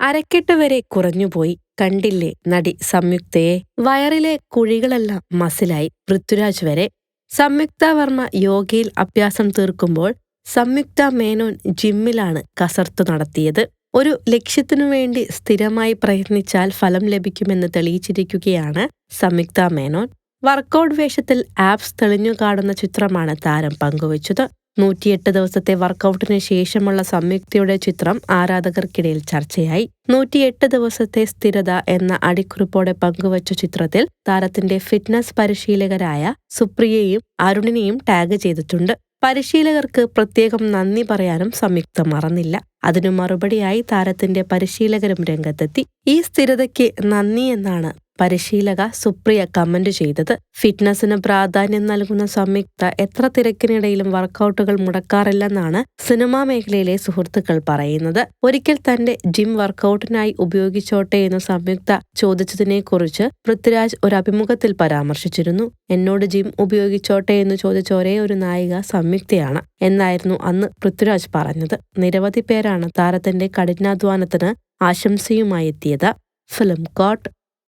അരക്കെട്ട് വരെ കുറഞ്ഞുപോയി കണ്ടില്ലേ നടി സംയുക്തയെ? വയറിലെ കുഴികളെല്ലാം മസിലായി. പൃഥ്വിരാജ് വരെ. സംയുക്ത വർമ്മ യോഗയിൽ അഭ്യാസം തീർക്കുമ്പോൾ സംയുക്ത മേനോൻ ജിമ്മിലാണ് കസർത്ത് നടത്തിയത്. ഒരു ലക്ഷ്യത്തിനു വേണ്ടി സ്ഥിരമായി പ്രയത്നിച്ചാൽ ഫലം ലഭിക്കുമെന്ന് തെളിയിച്ചിരിക്കുകയാണ് സംയുക്ത മേനോൻ. വർക്കൗട്ട് വേഷത്തിൽ ആപ്സ് തെളിഞ്ഞു കാണുന്ന ചിത്രമാണ് താരം പങ്കുവച്ചത്. നൂറ്റിയെട്ട് ദിവസത്തെ വർക്കൗട്ടിന് ശേഷമുള്ള സംയുക്തയുടെ ചിത്രം ആരാധകർക്കിടയിൽ ചർച്ചയായി. നൂറ്റിയെട്ട് ദിവസത്തെ സ്ഥിരത എന്ന അടിക്കുറിപ്പോടെ പങ്കുവച്ച ചിത്രത്തിൽ താരത്തിന്റെ ഫിറ്റ്നസ് പരിശീലകരായ സുപ്രിയയും അരുണിനെയും ടാഗ് ചെയ്തിട്ടുണ്ട്. പരിശീലകർക്ക് പ്രത്യേകം നന്ദി പറയാനും സംയുക്ത മറന്നില്ല. അതിനു മറുപടിയായി താരത്തിന്റെ പരിശീലകരും രംഗത്തെത്തി. ഈ സ്ഥിരതയ്ക്ക് നന്ദി എന്നാണ് പരിശീലക സുപ്രിയ കമന്റ് ചെയ്തത്. ഫിറ്റ്നസിന് പ്രാധാന്യം നൽകുന്ന സംയുക്ത എത്ര തിരക്കിനിടയിലും വർക്കൗട്ടുകൾ മുടക്കാറില്ലെന്നാണ് സിനിമാ മേഖലയിലെ സുഹൃത്തുക്കൾ പറയുന്നത്. ഒരിക്കൽ തന്റെ ജിം വർക്കൗട്ടിനായി ഉപയോഗിച്ചോട്ടെ എന്ന് സംയുക്ത ചോദിച്ചതിനെക്കുറിച്ച് പൃഥ്വിരാജ് ഒരു അഭിമുഖത്തിൽ പരാമർശിച്ചിരുന്നു. എന്നോട് ജിം ഉപയോഗിച്ചോട്ടെ എന്ന് ചോദിച്ച ഒരേ ഒരു നായിക സംയുക്തയാണ് എന്നായിരുന്നു അന്ന് പൃഥ്വിരാജ് പറഞ്ഞത്. നിരവധി പേരാണ് താരത്തിന്റെ കഠിനാധ്വാനത്തിന് ആശംസയുമായി എത്തിയത്. Film coat